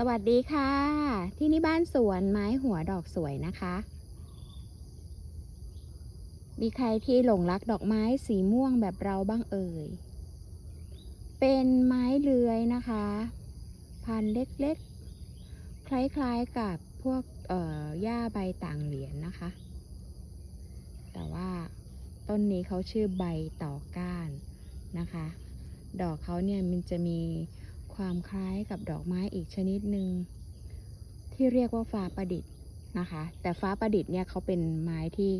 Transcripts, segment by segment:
สวัสดีค่ะ ที่นี่บ้านสวนไม้หัวดอกสวยนะคะ มีใครที่หลงรักดอกไม้สีม่วงแบบเราบ้างเอ่ย เป็นไม้เลื้อยนะคะ พันเล็กๆ คล้ายๆกับพวกเอ่อหญ้าใบต่างเหรียญนะคะ แต่ว่าต้นนี้เขาชื่อใบต่อก้านนะคะ ดอกเขาเนี่ยมันจะมี ความคล้ายกับดอกไม้อีกชนิดหนึ่งที่เรียกว่าฟ้าประดิษฐ์นะคะ แต่ฟ้าประดิษฐ์เนี่ยเขาเป็นไม้ที่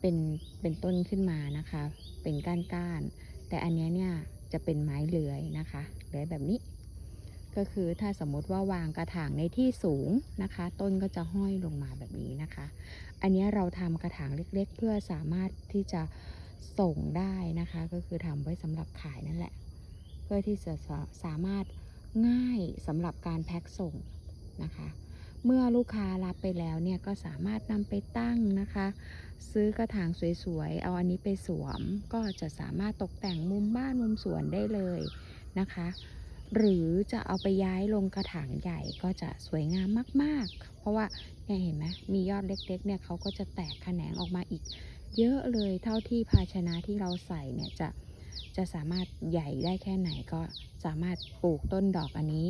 เป็นเป็นต้นขึ้นมานะคะ เป็นก้านก้านแต่อันนี้เนี่ยจะเป็นไม้เลื้อยนะคะเลื้อยแบบนี้ ก็คือถ้าสมมติว่าวางกระถางในที่สูงนะคะ ต้นก็จะห้อยลงมาแบบนี้นะคะ อันนี้เราทำกระถางเล็กๆ เพื่อสามารถที่จะส่งได้นะคะ ก็คือทำไว้สำหรับขายนั่นแหละ เพื่อที่จะสามารถ ง่ายสำหรับการแพ็คส่งนะคะ เมื่อลูกค้ารับไปแล้วเนี่ยก็สามารถนำไปตั้งนะคะ ซื้อกระถางสวยๆ เอาอันนี้ไปสวม ก็จะสามารถตกแต่งมุมบ้านมุมสวนได้เลยนะคะ หรือจะเอาไปย้ายลงกระถางใหญ่ก็จะสวยงามมากๆ เพราะว่าเนี่ยเห็นไหมมียอดเล็กๆเนี่ยเขาก็จะแตกแขนงออกมาอีก เยอะเลยเท่าที่ภาชนะที่เราใส่เนี่ยจะ จะสามารถใหญ่ได้แค่ไหนก็สามารถปลูกต้นดอกอันนี้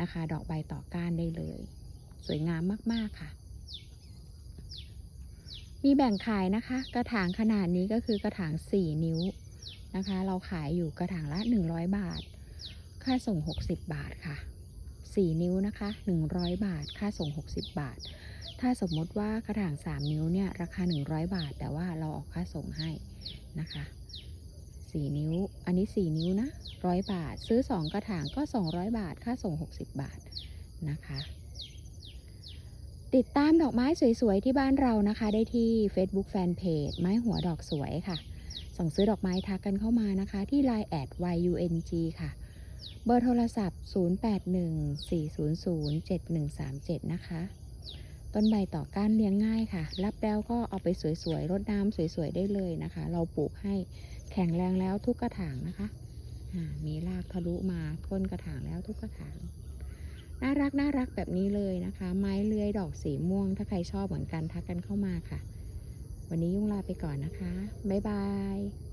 นะคะ ดอกใบต่อก้านได้เลย สวยงามมากๆค่ะ มีแบ่งขายนะคะ กระถางขนาดนี้ก็คือกระถาง 4 นิ้วนะคะ เราขายอยู่กระถางละ 100 บาท ค่าส่ง 60 บาทค่ะ 4 นิ้วนะคะ 100 บาท ค่าส่ง 60 บาท ถ้าสมมติว่ากระถาง 3 นิ้วเนี่ยราคา 100 บาท แต่ว่าเราออกค่าส่งให้นะคะ 4 นิ้ว อันนี้ 4 นิ้วนะ100บาท ซื้อ 2 กระถางก็ 200 บาท ค่าส่ง 60 บาทนะคะ ติดตามดอกไม้สวยๆ ที่บ้านเรานะคะ ได้ที่ Facebook Fanpage ไม้หัวดอกสวยค่ะ สั่งซื้อดอกไม้ทักกันเข้ามานะคะ ที่ Line แอด YUNG ค่ะ เบอร์โทรศัพท์ 0814007137 นะคะ ต้นใบต่อก้านเลี้ยงง่ายค่ะ รับแล้วก็เอาไปสวยๆรดน้ำสวยๆได้เลยนะคะ เราปลูกให้แข็งแรงแล้วทุกกระถางนะคะ มีรากทะลุมาก้นกระถางแล้วทุกกระถาง น่ารักน่ารักแบบนี้เลยนะคะ ไม้เลื้อยดอกสีม่วง ถ้าใครชอบเหมือนกันทักกันเข้ามาค่ะ วันนี้ยุ่งลาไปก่อนนะคะ บ๊ายบาย